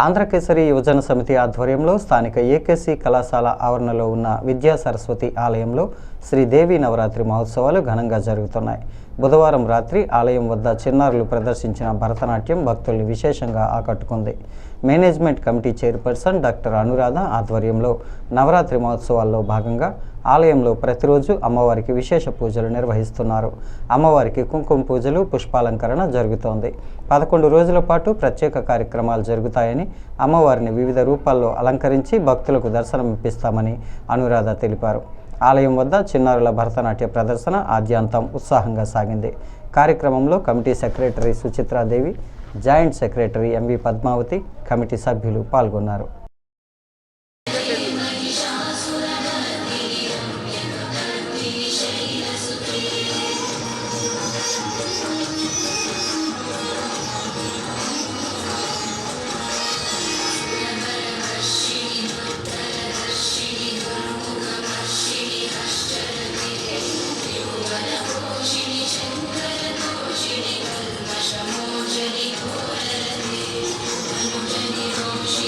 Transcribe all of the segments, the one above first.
ఆంధ్రకేసరి యువజన సమితి ఆధ్వర్యంలో స్థానిక ఏకేసి కళాశాల ఆవరణలో ఉన్న విద్యా సరస్వతి ఆలయంలో శ్రీదేవి నవరాత్రి మహోత్సవాలు ఘనంగా జరుగుతున్నాయి. బుధవారం రాత్రి ఆలయం వద్ద చిన్నారులు ప్రదర్శించిన భరతనాట్యం భక్తుల్ని విశేషంగా ఆకట్టుకుంది. Management committee chairperson doctor Anuradha ఆధ్వర్యంలో నవరాత్రి మహోత్సవాల్లో భాగంగా ఆలయంలో ప్రతిరోజు అమ్మవారికి విశేష పూజలు నిర్వహిస్తున్నారు. అమ్మవారికి కుంకుమ పూజలు పుష్పాలంకరణ జరుగుతోంది. పదకొండు రోజుల పాటు ప్రత్యేక కార్యక్రమాలు జరుగుతాయని అమ్మవారిని వివిధ రూపాల్లో అలంకరించి భక్తులకు దర్శనం ఇప్పిస్తామని అనురాధ తెలిపారు. ఆలయం వద్ద చిన్నారుల భరతనాట్య ప్రదర్శన ఆద్యాంతం ఉత్సాహంగా సాగింది. కార్యక్రమంలో committee secretary Suchitradevi joint secretary MV Padmavathi committee సభ్యులు పాల్గొన్నారు.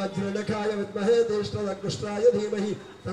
వజ్రనఖాయ విద్మహే జ్యేష్ఠదగ్నుష్ట్రాయ ధీమహి.